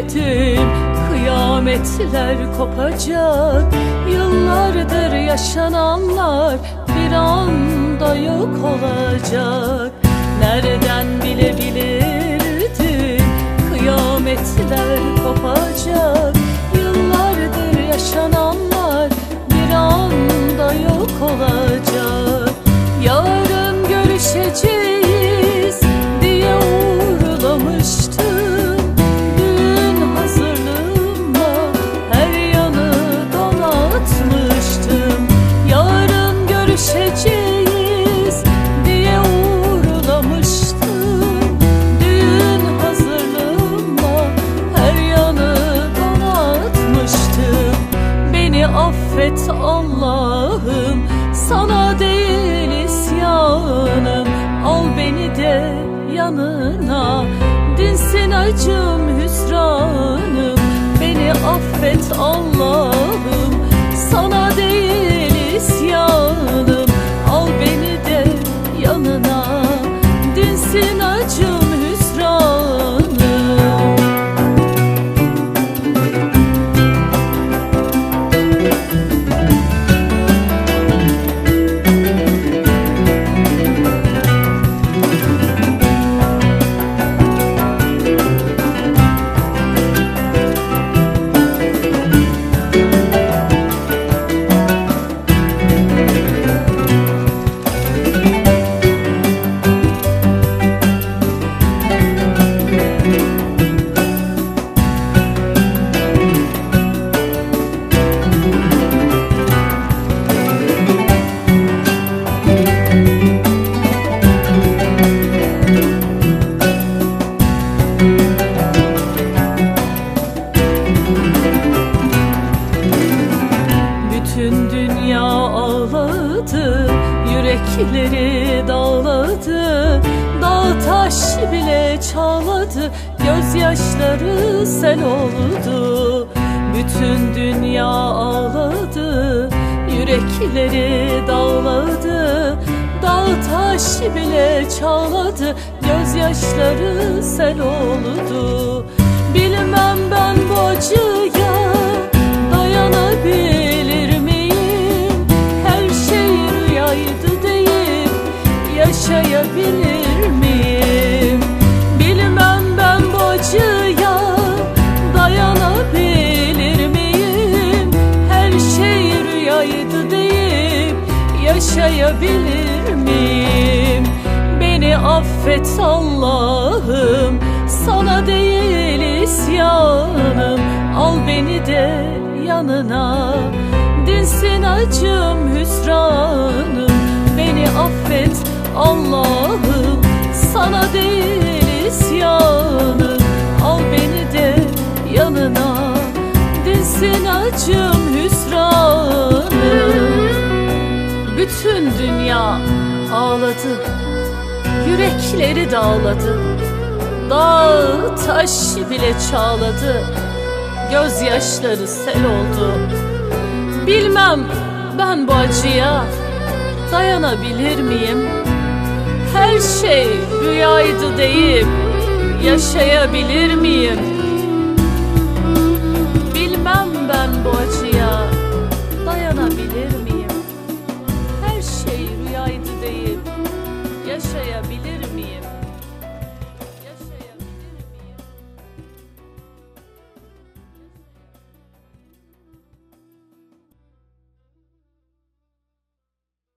bilirdim Kıyametler kopacak. Yıllardır yaşananlar bir anda yok olacak. Nereden bilebilirdim? Kıyametler kopacak. Yıllardır yaşananlar bir anda yok olacak. Affet Allah'ım. Sana değil isyanım. Al beni de yanına. Dinsin acım hüsranım. Beni affet Allah'ım. Sana değil ağladı Yürekleri dağladı Dağ taş bile çağladı Gözyaşları sel oldu. Bütün dünya ağladı Yürekleri dağladı Dağ taş bile çağladı Gözyaşları sel oldu. Bilmem ben bu acıya yaşayabilir miyim? Beni affet Allah'ım sana değil isyanım Al beni de yanına dinsin acım hüsranım Beni affet Allah'ım sana değil ağladı Yürekleri dağladı Dağ taş bile çağladı Gözyaşları sel oldu Bilmem ben bu acıya dayanabilir miyim? Her şey rüyaydı deyip yaşayabilir miyim? Bilmem ben bu acıyı